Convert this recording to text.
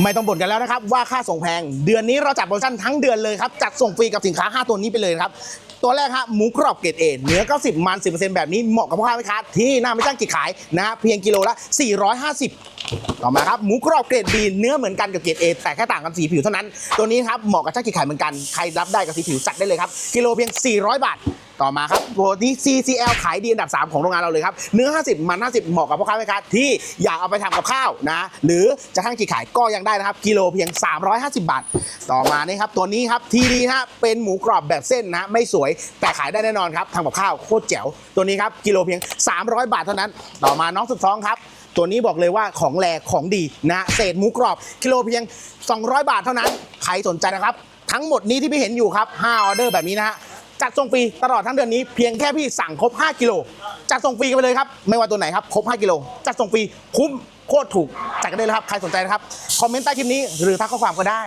ไม่ต้องบ่นกันแล้วนะครับว่าค่าส่งแพง เดือนนี้เราจัดโปรโมชั่นทั้งเดือนเลยครับจัดส่งฟรีกับสินค้า 5 ตัวนี้ไปเลยครับตัวแรกฮะหมูกรอบเกรดเอเนื้อ 90 มัน 10%แบบนี้เหมาะกับพ่อค้าแม่ค้าที่หน้าไม่จ้างกิจขายนะฮะเพียงกิโลละ 450 ต่อมาครับหมูกรอบเกรดบีเนื้อเหมือนกันกับเกรดเอแต่แค่ต่างกันสีผิวเท่านั้น ตัวนี้ครับเหมาะกับเจ้ากิจขายเหมือนกันใครรับได้กับสีผิวจัดได้เลยครับกิโลเพียง 400 บาท ต่อมาครับตัวนี้ CCL ขายดีอันดับ 3 ของโรงงานเราเลยครับ เนื้อ 50 มัน 50 เหมาะกับพ่อค้าแม่ค้าที่อยากเอาไปทำกับข้าวนะ หรือจะทั้งกี่ขายก็ยังได้นะครับ กิโลเพียง 350 บาท ต่อมานี่ครับ ตัวนี้ครับทีดีฮะเป็นหมูกรอบแบบเส้นนะไม่สวยแต่ขายได้แน่นอนครับทำกับข้าวโคตรแจ๋วตัวนี้ครับกิโลเพียง 300 บาทเท่านั้น ต่อมาน้องสุดท้องครับตัวนี้บอกเลยว่าของแรของดีนะเศษหมูกรอบกิโลเพียง 200 บาทเท่านั้น ใครสนใจนะครับ ทั้งหมดนี้ที่พี่เห็นอยู่ครับ5ออเดอร์แบบนี้นะฮะ จัดส่งฟรีตลอดทั้งเดือนนี้เพียงแค่พี่สั่งครบ 5 กิโลจัดส่งฟรีกันไปเลยครับ ไม่ว่าตัวไหนครับ ครบ 5 กิโลจัดส่งฟรีคุ้มโคตรถูกจัดกันได้เลยครับ ใครสนใจนะครับ คอมเมนต์ใต้คลิปนี้หรือทักข้อความก็ได้